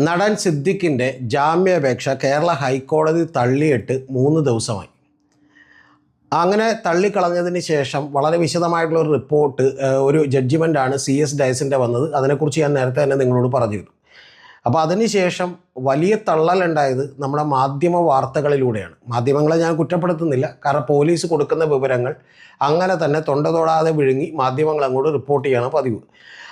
നടൻ സിദ്ദിഖിന്റെ ജാമ്യാപേക്ഷ കേരള ഹൈക്കോടതി തള്ളിയിട്ട് മൂന്ന് ദിവസമായി. അങ്ങനെ തള്ളിക്കളഞ്ഞതിന് ശേഷം വളരെ വിശദമായിട്ടുള്ള ഒരു റിപ്പോർട്ട് ഒരു ജഡ്ജിമെന്റാണ് സി എസ് ഡയസിന്റെ വന്നത്. അതിനെക്കുറിച്ച് ഞാൻ നേരത്തെ തന്നെ നിങ്ങളോട് പറഞ്ഞിരുന്നു. അപ്പോൾ അതിനുശേഷം വലിയ തള്ളലുണ്ടായത് നമ്മുടെ മാധ്യമ വാർത്തകളിലൂടെയാണ്. മാധ്യമങ്ങളെ ഞാൻ കുറ്റപ്പെടുത്തുന്നില്ല. കാരണം പോലീസ് കൊടുക്കുന്ന വിവരങ്ങൾ അങ്ങനെ തന്നെ തൊണ്ട തൊടാതെ വിഴുങ്ങി മാധ്യമങ്ങൾ അങ്ങോട്ട് റിപ്പോർട്ട് ചെയ്യണം പതിവ്.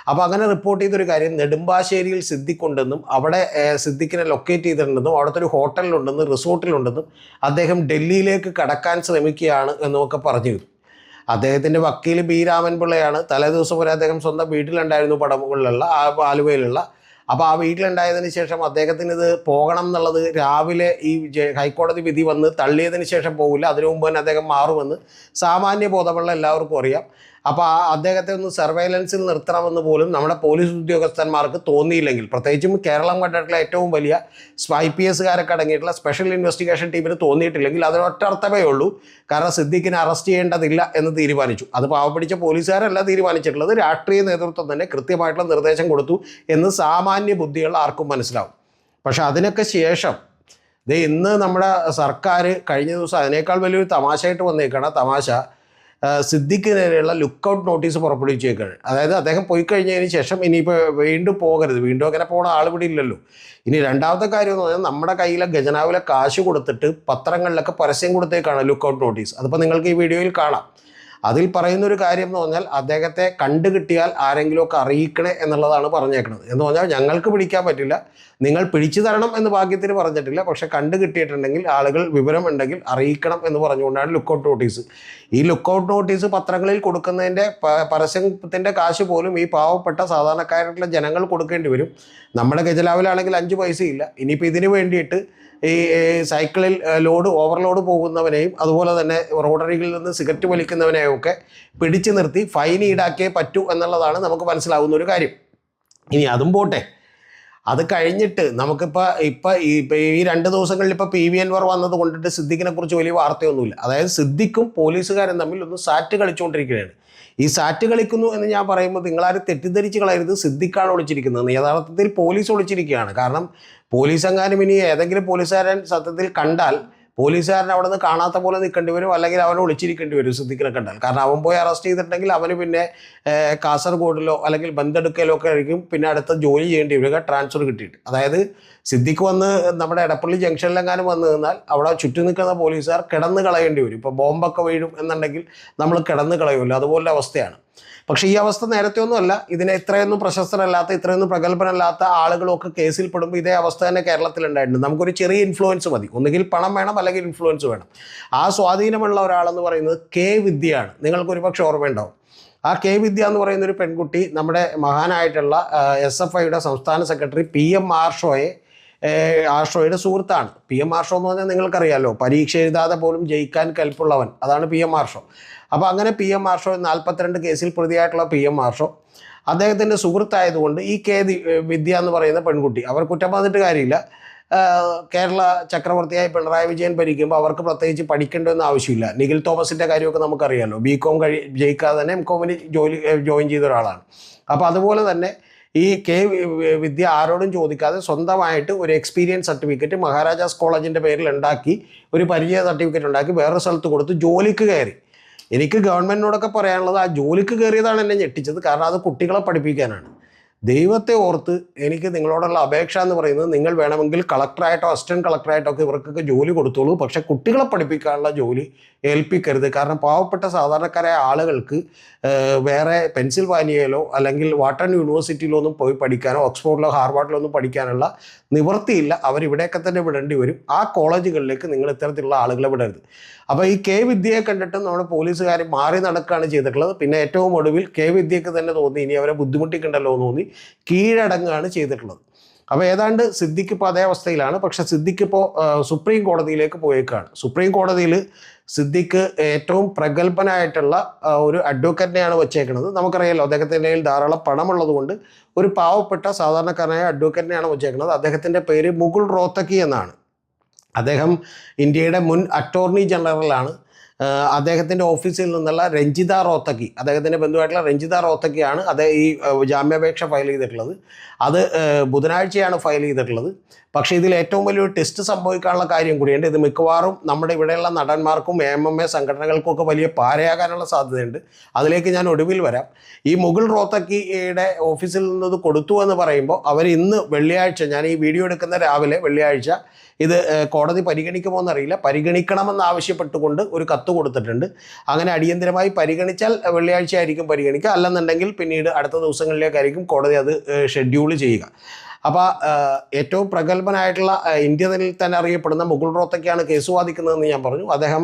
അപ്പോൾ അങ്ങനെ റിപ്പോർട്ട് ചെയ്തൊരു കാര്യം നെടുമ്പാശ്ശേരിയിൽ സിദ്ദിഖുണ്ടെന്നും അവിടെ സിദ്ദിഖിനെ ലൊക്കേറ്റ് ചെയ്തിട്ടുണ്ടെന്നും അവിടുത്തെ ഒരു ഹോട്ടലിലുണ്ടെന്നും റിസോർട്ടിലുണ്ടെന്നും അദ്ദേഹം ഡൽഹിയിലേക്ക് കടക്കാൻ ശ്രമിക്കുകയാണ് എന്നുമൊക്കെ പറഞ്ഞിരുന്നു അദ്ദേഹത്തിന്റെ വക്കീൽ ബി രാമൻപിള്ളയാണ്. തലേദിവസം വരെ അദ്ദേഹം സ്വന്തം വീട്ടിലുണ്ടായിരുന്നു പടമുകളിലുള്ള ആ ആലുവയിലുള്ള അപ്പോൾ ആ വീട്ടിലുണ്ടായതിന് ശേഷം അദ്ദേഹത്തിന് ഇത് പോകണം എന്നുള്ളത് രാവിലെ ഈ ഹൈക്കോടതി വിധി വന്ന് തള്ളിയതിന് ശേഷം പോകില്ല അതിനു മുമ്പ് തന്നെ അദ്ദേഹം മാറുമെന്ന് സാമാന്യ ബോധമുള്ള എല്ലാവർക്കും അറിയാം. അപ്പോൾ അദ്ദേഹത്തെ ഒന്ന് സർവൈലൻസിൽ നിർത്തണമെന്ന് പോലും നമ്മുടെ പോലീസ് ഉദ്യോഗസ്ഥന്മാർക്ക് തോന്നിയില്ലെങ്കിൽ പ്രത്യേകിച്ചും കേരളം കണ്ടിട്ടുള്ള ഏറ്റവും വലിയ ഐ പി എസ്സുകാരൊക്കെ അടങ്ങിയിട്ടുള്ള സ്പെഷ്യൽ ഇൻവെസ്റ്റിഗേഷൻ ടീമിന് തോന്നിയിട്ടില്ലെങ്കിൽ അതിന് ഒറ്റ അർത്ഥമേ ഉള്ളൂ. കാരണം സിദ്ദിഖിനെ അറസ്റ്റ് ചെയ്യേണ്ടതില്ല എന്ന് തീരുമാനിച്ചു. അത് പാവപ്പിടിച്ച പോലീസുകാരല്ല തീരുമാനിച്ചിട്ടുള്ളത്. രാഷ്ട്രീയ നേതൃത്വം തന്നെ കൃത്യമായിട്ടുള്ള നിർദ്ദേശം കൊടുത്തു എന്ന് സാമാന്യ ബുദ്ധികൾ ആർക്കും മനസ്സിലാവും. പക്ഷേ അതിനൊക്കെ ശേഷം ഇത് ഇന്ന് നമ്മുടെ സർക്കാർ കഴിഞ്ഞ ദിവസം അതിനേക്കാൾ വലിയൊരു തമാശയായിട്ട് വന്നേക്കാണ് തമാശ. ആ, ലുക്ക് ഔട്ട് നോട്ടീസ് പുറപ്പെടുവിച്ചേക്കാണ്. അതായത് അദ്ദേഹം പോയി കഴിഞ്ഞതിന് ശേഷം ഇനിയിപ്പോൾ വീണ്ടും പോകരുത്. വീണ്ടും അങ്ങനെ പോണ ആൾ ഇവിടെ ഇല്ലല്ലോ. ഇനി രണ്ടാമത്തെ കാര്യം എന്ന് പറഞ്ഞാൽ നമ്മുടെ കയ്യിലെ ഖജനാവിലെ കാശ് കൊടുത്തിട്ട് പത്രങ്ങളിലൊക്കെ പരസ്യം കൊടുത്തേക്കാണ് ലുക്ക് ഔട്ട് നോട്ടീസ് അതിപ്പോൾ നിങ്ങൾക്ക് ഈ വീഡിയോയിൽ കാണാം. അതിൽ പറയുന്ന ഒരു കാര്യം എന്ന് പറഞ്ഞാൽ അദ്ദേഹത്തെ കണ്ടു കിട്ടിയാൽ ആരെങ്കിലുമൊക്കെ അറിയിക്കണേ എന്നുള്ളതാണ് പറഞ്ഞേക്കുന്നത് എന്ന് പറഞ്ഞാൽ ഞങ്ങൾക്ക് പിടിക്കാൻ പറ്റില്ല. നിങ്ങൾ പിടിച്ചു തരണം എന്ന് ഭാഗ്യത്തിന് പറഞ്ഞിട്ടില്ല. പക്ഷെ കണ്ടു കിട്ടിയിട്ടുണ്ടെങ്കിൽ ആളുകൾ വിവരമുണ്ടെങ്കിൽ അറിയിക്കണം എന്ന് പറഞ്ഞുകൊണ്ടാണ് ലുക്കൗട്ട് നോട്ടീസ്. ഈ ലുക്കൗട്ട് നോട്ടീസ് പത്രങ്ങളിൽ കൊടുക്കുന്നതിന്റെ പരസ്യത്തിന്റെ കാശ് പോലും ഈ പാവപ്പെട്ട സാധാരണക്കാരായിട്ടുള്ള ജനങ്ങൾ കൊടുക്കേണ്ടി വരും. നമ്മുടെ ഗജലാവിലാണെങ്കിൽ അഞ്ച് പൈസയില്ല. ഇനിയിപ്പോൾ ഇതിനു വേണ്ടിയിട്ട് ഈ സൈക്കിളിൽ ലോഡ് ഓവർലോഡ് പോകുന്നവനെയും അതുപോലെ തന്നെ റോഡരികിൽ നിന്ന് സിഗരറ്റ് വലിക്കുന്നവനെയും ഒക്കെ പിടിച്ചു നിർത്തി ഫൈൻ ഈടാക്കേ പറ്റൂ എന്നുള്ളതാണ് നമുക്ക് മനസ്സിലാവുന്ന ഒരു കാര്യം. ഇനി അതും പോട്ടെ. അത് കഴിഞ്ഞിട്ട് നമുക്കിപ്പോൾ ഇപ്പം ഈ ഈ രണ്ട് ദിവസങ്ങളിൽ ഇപ്പോൾ പി വി എൻവർ വന്നത് കൊണ്ടിട്ട് സിദ്ദിഖിനെ കുറിച്ച് വലിയ വാർത്തയൊന്നുമില്ല. അതായത് സിദ്ദിഖും പോലീസുകാരും തമ്മിൽ ഒന്ന് സാറ്റ് കളിച്ചുകൊണ്ടിരിക്കുകയാണ്. ഈ സാറ്റ് കളിക്കുന്നു എന്ന് ഞാൻ പറയുമ്പോൾ നിങ്ങളാരും തെറ്റിദ്ധരിച്ച് കളയരുത്. സിദ്ദിഖാണ് ഒളിച്ചിരിക്കുന്നത്. യഥാർത്ഥത്തിൽ പോലീസ് ഒളിച്ചിരിക്കുകയാണ്. കാരണം പോലീസ് എങ്ങാനും ഇനി ഏതെങ്കിലും പോലീസുകാരൻ സത്യത്തിൽ കണ്ടാൽ പോലീസുകാരൻ അവിടെ നിന്ന് കാണാത്ത പോലെ നിൽക്കേണ്ടി വരും അല്ലെങ്കിൽ അവനെ ഒളിച്ചിരിക്കേണ്ടി വരും സിദ്ദിഖിനെ കണ്ടാൽ. കാരണം അവൻ പോയി അറസ്റ്റ് ചെയ്തിട്ടുണ്ടെങ്കിൽ അവന് പിന്നെ കാസർഗോഡിലോ അല്ലെങ്കിൽ ബന്ധെടുക്കലോ ഒക്കെ ആയിരിക്കും പിന്നെ അടുത്ത ജോലി ചെയ്യേണ്ടി വരിക ട്രാൻസ്ഫർ കിട്ടിയിട്ട്. അതായത് സിദ്ദിഖ് വന്ന് നമ്മുടെ എടപ്പള്ളി ജംഗ്ഷനിലെങ്ങാനും വന്നു നിന്നാൽ അവിടെ ചുറ്റും നിൽക്കുന്ന പോലീസുകാർ കിടന്ന് കളയേണ്ടി വരും. ഇപ്പോൾ ബോംബൊക്കെ വീഴും എന്നുണ്ടെങ്കിൽ നമ്മൾ കിടന്ന് കളയുമല്ലോ. അതുപോലെ അവസ്ഥയാണ് പക്ഷേ ഈ അവസ്ഥ നേരത്തെ ഒന്നുമല്ല ഇതിനെ ഇത്രയൊന്നും പ്രശസ്തരല്ലാത്ത ഇത്രയൊന്നും പ്രഗത്ഭനല്ലാത്ത ആളുകളൊക്കെ കേസിൽ പെടുമ്പോൾ ഇതേ അവസ്ഥ തന്നെ കേരളത്തിലുണ്ടായിട്ടുണ്ട്. നമുക്കൊരു ചെറിയ ഇൻഫ്ലുവൻസ് മതി. ഒന്നുകിൽ പണം വേണം അല്ലെങ്കിൽ ഇൻഫ്ലുവൻസ് വേണം. ആ സ്വാധീനമുള്ള ഒരാളെന്ന് പറയുന്നത് കെ വിദ്യയാണ്. നിങ്ങൾക്ക് ഒരുപക്ഷെ ഓർമ്മയുണ്ടാവും. ആ കെ വിദ്യ എന്ന് പറയുന്ന ഒരു പെൺകുട്ടി നമ്മുടെ മഹാനായിട്ടുള്ള എസ് എഫ് ഐയുടെ സംസ്ഥാന സെക്രട്ടറി പി എം ആർഷോയെ ആർഷോയുടെ സുഹൃത്താണ്. പി എം ആർഷോ എന്ന് പറഞ്ഞാൽ നിങ്ങൾക്കറിയാലോ പരീക്ഷ എഴുതാതെ പോലും ജയിക്കാൻ കൽപ്പുള്ളവൻ. അതാണ് പി എം ആർഷോ. അപ്പോൾ അങ്ങനെ പി എം മാർഷോ നാൽപ്പത്തിരണ്ട് കേസിൽ പ്രതിയായിട്ടുള്ള പി എം മാർഷോ അദ്ദേഹത്തിന്റെ സുഹൃത്തായതുകൊണ്ട് ഈ കെ വിദ്യ എന്ന് പറയുന്ന പെൺകുട്ടി അവർ കുറ്റം പറഞ്ഞിട്ട് കാര്യമില്ല. കേരള ചക്രവർത്തിയായി പിണറായി വിജയൻ ഭരിക്കുമ്പോൾ അവർക്ക് പ്രത്യേകിച്ച് പഠിക്കേണ്ടതെന്ന് ആവശ്യമില്ല. നിഖിൽ തോമസിന്റെ കാര്യമൊക്കെ നമുക്കറിയാമല്ലോ ബി കോം കഴി ജയിക്കാതെ തന്നെ എം കോമിന് ജോലി ജോയിൻ ചെയ്ത ഒരാളാണ്. അപ്പോൾ അതുപോലെ തന്നെ ഈ കെ വിദ്യ ആരോടും ചോദിക്കാതെ സ്വന്തമായിട്ട് ഒരു എക്സ്പീരിയൻസ് സർട്ടിഫിക്കറ്റ് മഹാരാജാസ് കോളേജിന്റെ പേരിൽ ഉണ്ടാക്കി ഒരു പരിചയ സർട്ടിഫിക്കറ്റ് ഉണ്ടാക്കി വേറൊരു സ്ഥലത്ത് കൊടുത്ത് ജോലിക്ക് കയറി. എനിക്ക് ഗവൺമെന്റിനോടൊക്കെ പറയാനുള്ളത് ആ ജോലിക്ക് കയറിയതാണ് എന്നെ ഞെട്ടിച്ചത്. കാരണം അത് കുട്ടികളെ പഠിപ്പിക്കാനാണ്. ദൈവത്തെ ഓർത്ത് എനിക്ക് നിങ്ങളോടുള്ള അപേക്ഷ എന്ന് പറയുന്നത് നിങ്ങൾ വേണമെങ്കിൽ കളക്ടറായിട്ടോ അസിസ്റ്റന്റ് കളക്ടറായിട്ടോ ഒക്കെ ഇവർക്കൊക്കെ ജോലി കൊടുത്തോളൂ. പക്ഷെ കുട്ടികളെ പഠിപ്പിക്കാനുള്ള ജോലി ഏൽപ്പിക്കരുത്. കാരണം പാവപ്പെട്ട സാധാരണക്കാരായ ആളുകൾക്ക് വേറെ പെൻസിൽവാനിയയിലോ അല്ലെങ്കിൽ വാട്ടൺ യൂണിവേഴ്സിറ്റിയിലോ ഒന്നും പോയി പഠിക്കാനോ ഓക്സ്ഫോർഡിലോ ഹാർവാർഡിലോ ഒന്നും പഠിക്കാനുള്ള നിവൃത്തിയില്ല. അവരിവിടെയൊക്കെ തന്നെ വിടേണ്ടി വരും. ആ കോളേജുകളിലേക്ക് നിങ്ങൾ ഇത്തരത്തിലുള്ള ആളുകളെ വിടരുത്. അപ്പോൾ ഈ കെ വിദ്യയെ കണ്ടിട്ട് നമ്മുടെ പോലീസുകാർ മാറി നടക്കുകയാണ് ചെയ്തിട്ടുള്ളത്. പിന്നെ ഏറ്റവും ഒടുവിൽ കെ വിദ്യക്ക് തന്നെ തോന്നി ഇനി അവരെ ബുദ്ധിമുട്ടിക്കണ്ടല്ലോ എന്ന് തോന്നി കീഴടങ്ങുകയാണ് ചെയ്തിട്ടുള്ളത്. അപ്പോൾ ഏതാണ്ട് സിദ്ദിഖ് അതേ അവസ്ഥയിലാണ്. പക്ഷെ സിദ്ദിഖ് ഇപ്പോൾ സുപ്രീം കോടതിയിലേക്ക് പോയേക്കാണ്. സുപ്രീം കോടതിയിൽ സിദ്ദിഖ് ഏറ്റവും പ്രഗത്ഭനായിട്ടുള്ള ഒരു അഡ്വക്കറ്റിനെയാണ് വെച്ചേക്കുന്നത്. നമുക്കറിയാലോ അദ്ദേഹത്തിന്റെ കയ്യിൽ ധാരാളം പണമുള്ളത് കൊണ്ട് ഒരു പാവപ്പെട്ട സാധാരണക്കാരനായ അഡ്വക്കറ്റിനെയാണ് വെച്ചേക്കുന്നത്. അദ്ദേഹത്തിന്റെ പേര് മുകുൾ റോത്തക്കി എന്നാണ്. അദ്ദേഹം ഇന്ത്യയുടെ മുൻ അറ്റോർണി ജനറലാണ്. അദ്ദേഹത്തിന്റെ ഓഫീസിൽ നിന്നുള്ള രഞ്ജിത റോത്തക്കി അദ്ദേഹത്തിന്റെ ബന്ധുവായിട്ടുള്ള രഞ്ജിത റോത്തക്കിയാണ് അദ്ദേഹം ഈ ജാമ്യാപേക്ഷ ഫയൽ ചെയ്തിട്ടുള്ളത്. അത് ബുധനാഴ്ചയാണ് ഫയൽ ചെയ്തിട്ടുള്ളത്. പക്ഷേ ഇതിൽ ഏറ്റവും വലിയൊരു ടെസ്റ്റ് സംഭവിക്കാനുള്ള കാര്യം കൂടിയുണ്ട് ഇത് മിക്കവാറും നമ്മുടെ ഇവിടെയുള്ള നടന്മാർക്കും എം എം എ സംഘടനകൾക്കൊക്കെ വലിയ പാരയാകാനുള്ള സാധ്യതയുണ്ട്. അതിലേക്ക് ഞാൻ ഒടുവിൽ വരാം. ഈ മുഗൾ റോത്തക്കിയുടെ ഓഫീസിൽ നിന്നത് കൊടുത്തു എന്ന് പറയുമ്പോൾ അവർ ഇന്ന് വെള്ളിയാഴ്ച ഞാൻ ഈ വീഡിയോ എടുക്കുന്ന രാവിലെ വെള്ളിയാഴ്ച ഇത് കോടതി പരിഗണിക്കുമോ എന്നറിയില്ല. പരിഗണിക്കണമെന്ന് ആവശ്യപ്പെട്ടുകൊണ്ട് ഒരു കത്ത് കൊടുത്തിട്ടുണ്ട്. അങ്ങനെ അടിയന്തരമായി പരിഗണിച്ചാൽ വെള്ളിയാഴ്ച ആയിരിക്കും പരിഗണിക്കുക. അല്ലെന്നുണ്ടെങ്കിൽ പിന്നീട് അടുത്ത ദിവസങ്ങളിലേക്കായിരിക്കും കോടതി അത് ഷെഡ്യൂൾ ചെയ്യുക. അപ്പോൾ ഏറ്റവും പ്രഗത്ഭനായിട്ടുള്ള ഇന്ത്യ തന്നെ അറിയപ്പെടുന്ന മുകുൾ റോത്തയ്ക്കാണ് കേസ് വാദിക്കുന്നതെന്ന് ഞാൻ പറഞ്ഞു. അദ്ദേഹം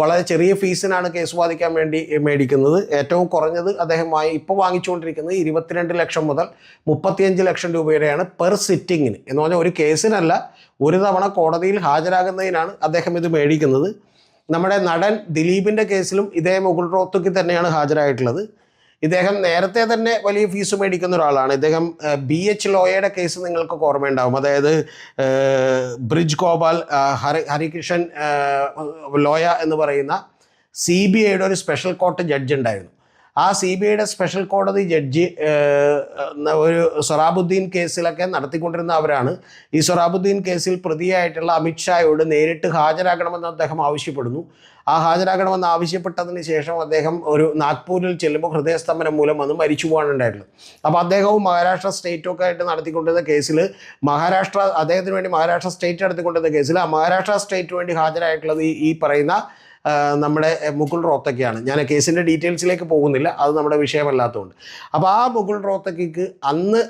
വളരെ ചെറിയ ഫീസിനാണ് കേസ് വാദിക്കാൻ വേണ്ടി മേടിക്കുന്നത്. ഏറ്റവും കുറഞ്ഞത് അദ്ദേഹം വാങ്ങി ഇപ്പോൾ വാങ്ങിച്ചുകൊണ്ടിരിക്കുന്നത് ഇരുപത്തിരണ്ട് ലക്ഷം മുതൽ മുപ്പത്തിയഞ്ച് ലക്ഷം രൂപ വരെയാണ് പെർ സിറ്റിങ്ങിന്. എന്ന് പറഞ്ഞാൽ ഒരു കേസിനല്ല ഒരു തവണ കോടതിയിൽ ഹാജരാകുന്നതിനാണ് അദ്ദേഹം ഇത് മേടിക്കുന്നത്. നമ്മുടെ നടൻ ദിലീപിന്റെ കേസിലും ഇതേ മുകുൾ റോത്തയ്ക്ക് തന്നെയാണ് ഹാജരായിട്ടുള്ളത്. ഇദ്ദേഹം നേരത്തെ തന്നെ വലിയ ഫീസ് മേടിക്കുന്ന ഒരാളാണ്. ഇദ്ദേഹം ബി എച്ച് ലോയയുടെ കേസ് നിങ്ങൾക്ക് ഓർമ്മയുണ്ടാവും. അതായത് ബ്രിജ് ഗോപാൽ ഹരി ഹരികൃഷ്ണൻ ലോയ എന്ന് പറയുന്ന സി ബി ഐയുടെ ഒരു സ്പെഷ്യൽ കോർട്ട് ജഡ്ജ് ഉണ്ടായിരുന്നു. ആ സി ബി ഐയുടെ സ്പെഷ്യൽ കോടതി ജഡ്ജി ഒരു സൊറാബുദ്ദീൻ കേസിലൊക്കെ നടത്തിക്കൊണ്ടിരുന്ന അവരാണ്. ഈ സൊറാബുദ്ദീൻ കേസിൽ പ്രതിയായിട്ടുള്ള അമിത്ഷായോട് നേരിട്ട് ഹാജരാകണമെന്ന് അദ്ദേഹം ആവശ്യപ്പെടുന്നു. ആ ഹാജരാകണമെന്ന് ആവശ്യപ്പെട്ടതിന് ശേഷം അദ്ദേഹം ഒരു നാഗ്പൂരിൽ ചെല്ലുമ്പോൾ ഹൃദയസ്തംഭനം മൂലം വന്ന് മരിച്ചു പോകാനുണ്ടായിരുന്നു. അപ്പോൾ അദ്ദേഹവും മഹാരാഷ്ട്ര സ്റ്റേറ്റും ഒക്കെ ആയിട്ട് നടത്തിക്കൊണ്ടിരുന്ന കേസിൽ മഹാരാഷ്ട്ര അദ്ദേഹത്തിന് വേണ്ടി മഹാരാഷ്ട്ര സ്റ്റേറ്റ് നടത്തിക്കൊണ്ടിരുന്ന കേസിൽ ആ മഹാരാഷ്ട്ര സ്റ്റേറ്റിന് വേണ്ടി ഹാജരായിട്ടുള്ളത് ഈ പറയുന്ന നമ്മുടെ മുകുൾ റോത്തക്കയാണ് ഞാൻ കേസിന്റെ ഡീറ്റെയിൽസിലേക്ക് പോകുന്നില്ല. അത് നമ്മുടെ വിഷയമല്ലാത്തതുകൊണ്ട്. അപ്പോൾ ആ മുകുൾ റോത്തക്കിക്ക് അന്ന്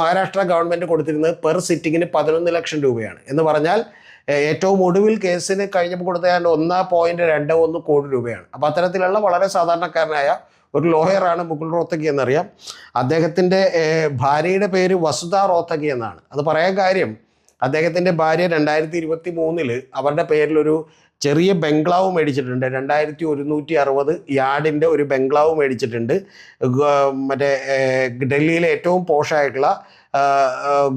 മഹാരാഷ്ട്ര ഗവൺമെന്റ് കൊടുത്തിരുന്നത് പെർ സിറ്റിങ്ങിന് പതിനൊന്ന് ലക്ഷം രൂപയാണ് എന്ന് പറഞ്ഞാൽ ഏറ്റവും ഒടുവിൽ കേസിന് കഴിഞ്ഞപ്പോൾ കൊടുത്ത ഒന്ന് പോയിന്റ് രണ്ട് ഒന്ന് കോടി രൂപയാണ്. അപ്പോൾ അത്തരത്തിലുള്ള വളരെ സാധാരണക്കാരനായ ഒരു ലോയറാണ് മുകുൾ റോത്തകി എന്നറിയാം. അദ്ദേഹത്തിന്റെ ഭാര്യയുടെ പേര് വസുധ റോത്തകി എന്നാണ്. അത് പറയാൻ കാര്യം അദ്ദേഹത്തിന്റെ ഭാര്യ രണ്ടായിരത്തി ഇരുപത്തി മൂന്നിൽ അവരുടെ പേരിലൊരു ചെറിയ ബംഗ്ലാവ് മേടിച്ചിട്ടുണ്ട്. രണ്ടായിരത്തി ഒരുന്നൂറ്റി അറുപത് യാർഡിന്റെ ഒരു ബംഗ്ലാവ് മേടിച്ചിട്ടുണ്ട്. മറ്റേ ഡൽഹിയിലെ ഏറ്റവും പോഷായിട്ടുള്ള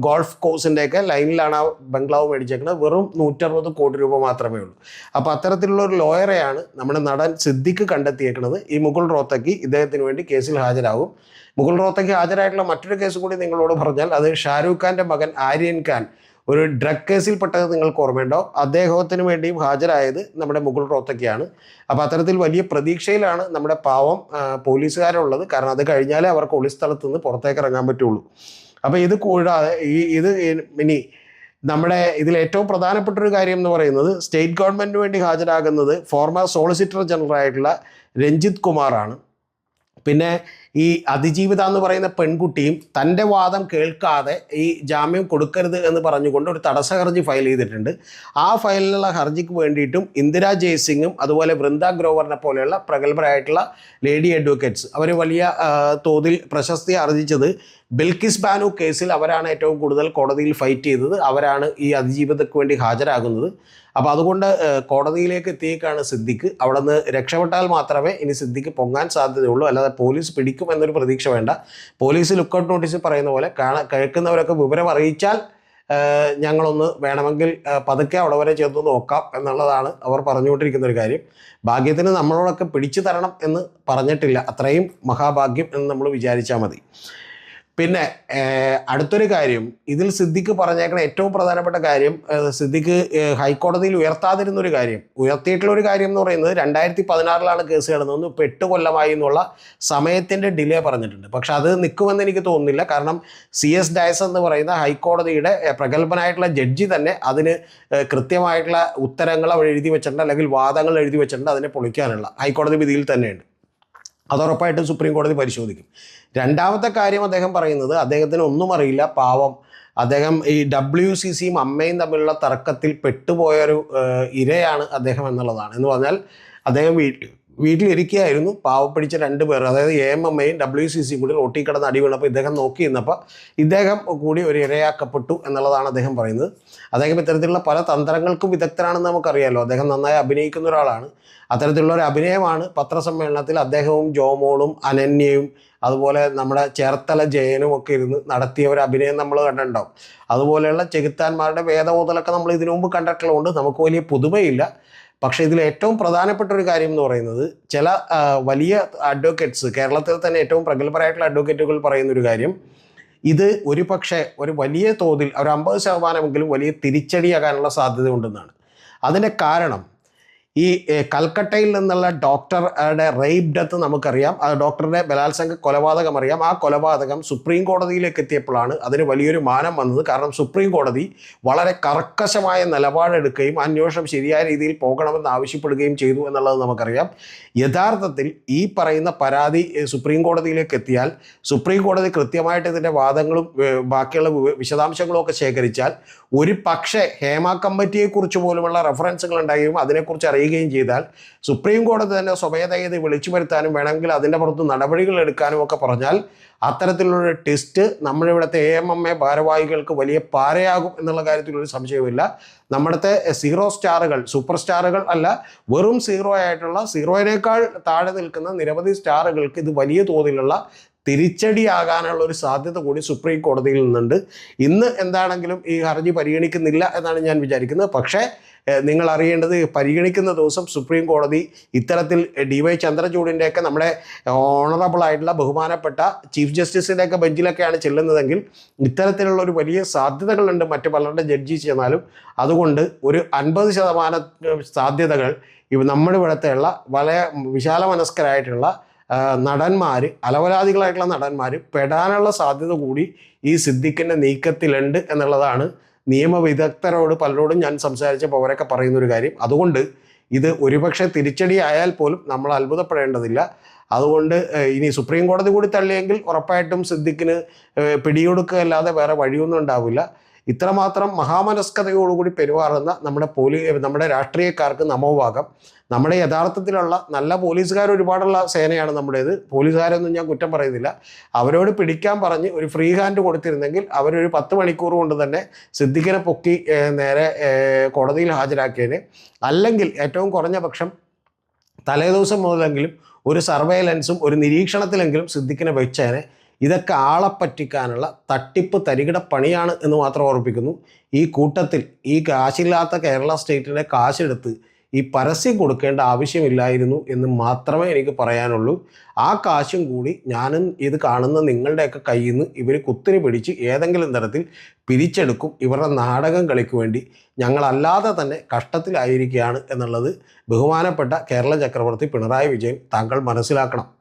ഗോൾഫ് കോഴ്സിന്റെയൊക്കെ ലൈനിലാണ് ആ ബംഗ്ലാവ് മേടിച്ചേക്കുന്നത്. വെറും നൂറ്ററുപത് കോടി രൂപ മാത്രമേ ഉള്ളൂ. അപ്പോൾ അത്തരത്തിലുള്ള ഒരു ലോയറെയാണ് നമ്മുടെ നടൻ സിദ്ദിഖ് കണ്ടെത്തിയേക്കുന്നത്. ഈ മുകുൾ റോത്തക്കി ഇദ്ദേഹത്തിന് വേണ്ടി കേസിൽ ഹാജരാകും. മുകുൾ റോത്തക്കി ഹാജരായിട്ടുള്ള മറ്റൊരു കേസ് കൂടി നിങ്ങളോട് പറഞ്ഞാൽ അത് ഷാരൂഖ് ഖാന്റെ മകൻ ആര്യൻ ഖാൻ. ഒരു ഡ്രഗ് കേസിൽപ്പെട്ടത് നിങ്ങൾക്ക് ഓർമ്മയുണ്ടോ? അദ്ദേഹത്തിന് വേണ്ടിയും ഹാജരായത് നമ്മുടെ മുകുൾ റോത്തക്കിയാണ് അപ്പോൾ അത്തരത്തിൽ വലിയ പ്രതീക്ഷയിലാണ് നമ്മുടെ പാവം പോലീസുകാരുള്ളത്. കാരണം അത് കഴിഞ്ഞാലേ അവർക്ക് ഒളിസ്ഥലത്ത് നിന്ന് പുറത്തേക്ക് ഇറങ്ങാൻ പറ്റുള്ളൂ. അപ്പോൾ ഇത് കൂടാതെ ഈ ഇത് ഇനി നമ്മുടെ ഇതിൽ ഏറ്റവും പ്രധാനപ്പെട്ട ഒരു കാര്യം എന്ന് പറയുന്നത് സ്റ്റേറ്റ് ഗവൺമെന്റിന് വേണ്ടി ഹാജരാകുന്നത് ഫോർമർ സോളിസിറ്റർ ജനറൽ ആയിട്ടുള്ള രഞ്ജിത് കുമാറാണ്. പിന്നെ ഈ അതിജീവിത എന്ന് പറയുന്ന പെൺകുട്ടിയും തന്റെ വാദം കേൾക്കാതെ ഈ ജാമ്യം കൊടുക്കരുത് എന്ന് പറഞ്ഞുകൊണ്ട് ഒരു തടസ്സ ഹർജി ഫയൽ ചെയ്തിട്ടുണ്ട്. ആ ഫയലിലുള്ള ഹർജിക്ക് വേണ്ടിയിട്ടും ഇന്ദിരാ ജയ്സിംഗും അതുപോലെ വൃന്ദ ഗ്രോവറിനെ പോലെയുള്ള പ്രഗത്ഭരായിട്ടുള്ള ലേഡി അഡ്വക്കേറ്റ്സ് അവർ വലിയ തോതിൽ പ്രശസ്തി ആർജിച്ചത് ബിൽക്കിസ് ബാനു കേസിൽ അവരാണ് ഏറ്റവും കൂടുതൽ കോടതിയിൽ ഫൈറ്റ് ചെയ്തത്. അവരാണ് ഈ അതിജീവിതക്ക് വേണ്ടി ഹാജരാകുന്നത്. അപ്പോൾ അതുകൊണ്ട് കോടതിയിലേക്ക് എത്തിയേക്കാണ് സിദ്ദിഖ്. അവിടെ നിന്ന് രക്ഷപ്പെട്ടാൽ മാത്രമേ ഇനി സിദ്ദിഖ് പൊങ്ങാൻ സാധ്യതയുള്ളൂ. അല്ലാതെ പോലീസ് പിടിക്കും എന്നൊരു പ്രതീക്ഷ വേണ്ട. പോലീസ് ലുക്കൗട്ട് നോട്ടീസ് പറയുന്ന പോലെ കാണാൻ കേൾക്കുന്നവരൊക്കെ വിവരം അറിയിച്ചാൽ ഞങ്ങളൊന്ന് വേണമെങ്കിൽ പതുക്കെ അവിടെ വരെ ചെന്ന് നോക്കാം എന്നുള്ളതാണ് അവർ പറഞ്ഞുകൊണ്ടിരിക്കുന്ന ഒരു കാര്യം. ഭാഗ്യത്തിന് നമ്മളോടൊക്കെ പിടിച്ചു തരണം എന്ന് പറഞ്ഞിട്ടില്ല. അത്രയും മഹാഭാഗ്യം എന്ന് നമ്മൾ വിചാരിച്ചാൽ മതി. പിന്നെ അടുത്തൊരു കാര്യം. ഇതിൽ സിദ്ദിഖ് പറഞ്ഞേക്കുന്ന ഏറ്റവും പ്രധാനപ്പെട്ട കാര്യം സിദ്ദിഖ് ഹൈക്കോടതിയിൽ ഉയർത്താതിരുന്ന ഒരു കാര്യം. ഉയർത്തിയിട്ടുള്ള ഒരു കാര്യം എന്ന് പറയുന്നത് രണ്ടായിരത്തി പതിനാറിലാണ് കേസ് കിടന്നതെന്ന് എട്ട് കൊല്ലമായി എന്നുള്ള സമയത്തിന്റെ ഡിലേ പറഞ്ഞിട്ടുണ്ട്. പക്ഷെ അത് നിൽക്കുമെന്ന് എനിക്ക് തോന്നുന്നില്ല. കാരണം സി എസ് ഡയസ് എന്ന് പറയുന്ന ഹൈക്കോടതിയുടെ പ്രഗത്ഭനായിട്ടുള്ള ജഡ്ജി തന്നെ അതിന് കൃത്യമായിട്ടുള്ള ഉത്തരങ്ങൾ അവർ എഴുതി വെച്ചിട്ടുണ്ട്. അല്ലെങ്കിൽ വാദങ്ങൾ എഴുതി വെച്ചിട്ടുണ്ട് അതിനെ പൊളിക്കാനുള്ള. ഹൈക്കോടതി വിധിയിൽ തന്നെയുണ്ട്. അത് ഉറപ്പായിട്ടും സുപ്രീം കോടതി പരിശോധിക്കും. രണ്ടാമത്തെ കാര്യം അദ്ദേഹം പറയുന്നത് അദ്ദേഹത്തിന് ഒന്നും അറിയില്ല. പാവം. അദ്ദേഹം ഈ ഡബ്ല്യു സി സിയും അമ്മയും തമ്മിലുള്ള തർക്കത്തിൽ പെട്ടുപോയൊരു ഇരയാണ് അദ്ദേഹം എന്നുള്ളതാണ്. എന്ന് പറഞ്ഞാൽ അദ്ദേഹം വീട്ടിൽ വീട്ടിലിരിക്കുകയായിരുന്നു. പാവപ്പിടിച്ച രണ്ട് പേർ അതായത് എ എം എം എയും ഡബ്ല്യു സി സിയും കൂടി റോട്ടി കിടന്ന് അടി വീണപ്പോൾ ഇദ്ദേഹം നോക്കി നിന്നപ്പോൾ ഇദ്ദേഹം കൂടി ഒരു ഇരയാക്കപ്പെട്ടു എന്നുള്ളതാണ് അദ്ദേഹം പറയുന്നത്. അദ്ദേഹം ഇത്തരത്തിലുള്ള പല തന്ത്രങ്ങൾക്കും വിദഗ്ധനാണെന്ന് നമുക്കറിയാമല്ലോ അദ്ദേഹം നന്നായി അഭിനയിക്കുന്ന ഒരാളാണ്. അത്തരത്തിലുള്ള ഒരു അഭിനയമാണ് പത്രസമ്മേളനത്തിൽ അദ്ദേഹവും ജോമോളും അനന്യയും അതുപോലെ നമ്മുടെ ചേർത്തല ജയനും ഒക്കെ ഇരുന്ന് നടത്തിയ ഒരു അഭിനയം നമ്മൾ കണ്ടിട്ടുണ്ടാവും. അതുപോലെയുള്ള ചെകുത്താന്മാരുടെ വേദബോധലൊക്കെ നമ്മൾ ഇതിനു മുമ്പ് കണ്ടിട്ടുള്ളതുകൊണ്ട് നമുക്ക് വലിയ പുതുമയില്ല. പക്ഷേ ഇതിൽ ഏറ്റവും പ്രധാനപ്പെട്ട ഒരു കാര്യം എന്ന് പറയുന്നത് ചില വലിയ അഡ്വക്കേറ്റ്സ് കേരളത്തിൽ തന്നെ ഏറ്റവും പ്രഗത്ഭരായിട്ടുള്ള അഡ്വക്കേറ്റുകൾ പറയുന്ന ഒരു കാര്യം ഇത് ഒരു പക്ഷേ ഒരു വലിയ തോതിൽ ഒരു അമ്പത് ശതമാനമെങ്കിലും വലിയ തിരിച്ചടിയാകാനുള്ള സാധ്യത ഉണ്ടെന്നാണ് അതിന്റെ കാരണം ഈ കൽക്കട്ടയിൽ നിന്നുള്ള ഡോക്ടറുടെ റേപ്പ് ഡെത്ത് നമുക്കറിയാം. ആ ഡോക്ടറുടെ ബലാത്സംഗ കൊലപാതകം അറിയാം ആ കൊലപാതകം സുപ്രീം കോടതിയിലേക്ക് എത്തിയപ്പോഴാണ് അതിന് വലിയൊരു മാനം വന്നത്. കാരണം സുപ്രീം കോടതി വളരെ കർക്കശമായ നിലപാടെടുക്കുകയും അന്വേഷണം ശരിയായ രീതിയിൽ പോകണമെന്ന് ആവശ്യപ്പെടുകയും ചെയ്തു എന്നുള്ളത് നമുക്കറിയാം. യഥാർത്ഥത്തിൽ ഈ പറയുന്ന പരാതി സുപ്രീം കോടതിയിലേക്ക് എത്തിയാൽ സുപ്രീം കോടതി കൃത്യമായിട്ട് ഇതിന്റെ വാദങ്ങളും ബാക്കിയുള്ള വിശദാംശങ്ങളും ഒക്കെ ശേഖരിച്ചാൽ ഒരു പക്ഷേ ഹേമ കമ്മിറ്റിയെക്കുറിച്ച് പോലുമുള്ള റെഫറൻസുകൾ ഉണ്ടായും അതിനെക്കുറിച്ച് അറിയുകയും ചെയ്താൽ സുപ്രീം കോടതി തന്നെ സ്വമേധയത വിളിച്ചു വരുത്താനും വേണമെങ്കിൽ അതിന്റെ പുറത്ത് നടപടികൾ എടുക്കാനും ഒക്കെ പറഞ്ഞാൽ അത്തരത്തിലുള്ള ടെസ്റ്റ് നമ്മുടെ ഇവിടുത്തെ എ എം എം എ ഭാരവാഹികൾക്ക് വലിയ പാരയാകും എന്നുള്ള കാര്യത്തിലൊരു സംശയവുമില്ല. നമ്മുടെ സീറോ സ്റ്റാറുകൾ സൂപ്പർ സ്റ്റാറുകൾ അല്ല വെറും സീറോ ആയിട്ടുള്ള സീറോയിനേക്കാൾ താഴെ നിൽക്കുന്ന നിരവധി സ്റ്റാറുകൾക്ക് ഇത് വലിയ തോതിലുള്ള തിരിച്ചടിയാകാനുള്ള ഒരു സാധ്യത കൂടി സുപ്രീം കോടതിയിൽ നിന്നുണ്ട്. ഇന്ന് എന്താണെങ്കിലും ഈ ഹർജി പരിഗണിക്കുന്നില്ല എന്നാണ് ഞാൻ വിചാരിക്കുന്നത്. പക്ഷേ നിങ്ങൾ അറിയേണ്ടത് പരിഗണിക്കുന്ന ദിവസം സുപ്രീം കോടതി ഇത്തരത്തിൽ ഡി വൈ ചന്ദ്രചൂഡിന്റെയൊക്കെ നമ്മുടെ ഓണറബിൾ ആയിട്ടുള്ള ബഹുമാനപ്പെട്ട ചീഫ് ജസ്റ്റിസിന്റെയൊക്കെ ബെഞ്ചിലൊക്കെയാണ് ചെല്ലുന്നതെങ്കിൽ ഇത്തരത്തിലുള്ള ഒരു വലിയ സാധ്യതകളുണ്ട് മറ്റു പലരുടെ ജഡ്ജി ചെന്നാലും. അതുകൊണ്ട് ഒരു അൻപത് ശതമാനം സാധ്യതകൾ നമ്മുടെ ഇവിടുത്തെയുള്ള വളരെ വിശാല മനസ്കരായിട്ടുള്ള നടന്മാർ അലവലാദികളായിട്ടുള്ള നടന്മാർ പെടാനുള്ള സാധ്യത കൂടി ഈ സിദ്ദിഖിന്റെ നീക്കത്തിലുണ്ട് എന്നുള്ളതാണ് നിയമവിദഗ്ധരോട് പലരോടും ഞാൻ സംസാരിച്ചപ്പോൾ അവരൊക്കെ പറയുന്ന ഒരു കാര്യം. അതുകൊണ്ട് ഇത് ഒരുപക്ഷെ തിരിച്ചടി ആയാൽ പോലും നമ്മൾ അത്ഭുതപ്പെടേണ്ടതില്ല. അതുകൊണ്ട് ഇനി സുപ്രീം കോടതി കൂടി തള്ളിയെങ്കിൽ ഉറപ്പായിട്ടും സിദ്ദിഖിന് പിടികൊടുക്കുക അല്ലാതെ വേറെ വഴിയൊന്നും ഉണ്ടാവില്ല. ഇത്രമാത്രം മഹാമനസ്കതയോടുകൂടി പെരുമാറുന്ന നമ്മുടെ പോലീ നമ്മുടെ രാഷ്ട്രീയക്കാർക്ക് നമോഭാഗം. നമ്മുടെ യഥാർത്ഥത്തിലുള്ള നല്ല പോലീസുകാർ ഒരുപാടുള്ള സേനയാണ് നമ്മുടേത്. പോലീസുകാരൊന്നും ഞാൻ കുറ്റം പറയുന്നില്ല. അവരോട് പിടിക്കാൻ പറഞ്ഞ് ഒരു ഫ്രീ ഹാൻഡ് കൊടുത്തിരുന്നെങ്കിൽ അവരൊരു പത്ത് മണിക്കൂർ കൊണ്ട് തന്നെ സിദ്ദിഖിനെ പൊക്കി നേരെ കോടതിയിൽ ഹാജരാക്കിയതിന് അല്ലെങ്കിൽ ഏറ്റവും കുറഞ്ഞ പക്ഷം തലേദിവസം മുതലെങ്കിലും ഒരു സർവേലൻസും ഒരു നിരീക്ഷണത്തിലെങ്കിലും സിദ്ദിഖിനെ വെച്ചേനെ. ഇതൊക്കെ ആളെ പറ്റിക്കാനുള്ള തട്ടിപ്പ് തരികിട പണിയാണ് എന്ന് മാത്രം ഓർപ്പിക്കുന്നു ഈ കൂട്ടത്തിൽ ഈ കാശില്ലാത്ത കേരള സ്റ്റേറ്റിന്റെ കാശെടുത്ത് ഈ പരസ്യം കൊടുക്കേണ്ട ആവശ്യമില്ലായിരുന്നു എന്ന് മാത്രമേ എനിക്ക് പറയാനുള്ളൂ. ആ കാശും കൂടി ഞാനും ഇത് കാണുന്ന നിങ്ങളുടെയൊക്കെ കയ്യിൽ നിന്ന് ഇവർ കുത്തിരി പിടിച്ച് ഏതെങ്കിലും തരത്തിൽ പിരിച്ചെടുക്കും. ഇവരുടെ നാടകം കളിക്ക് വേണ്ടി ഞങ്ങളല്ലാതെ തന്നെ കഷ്ടത്തിലായിരിക്കുകയാണ് എന്നുള്ളത് ബഹുമാനപ്പെട്ട കേരള ചക്രവർത്തി പിണറായി വിജയൻ താങ്കൾ മനസ്സിലാക്കണം.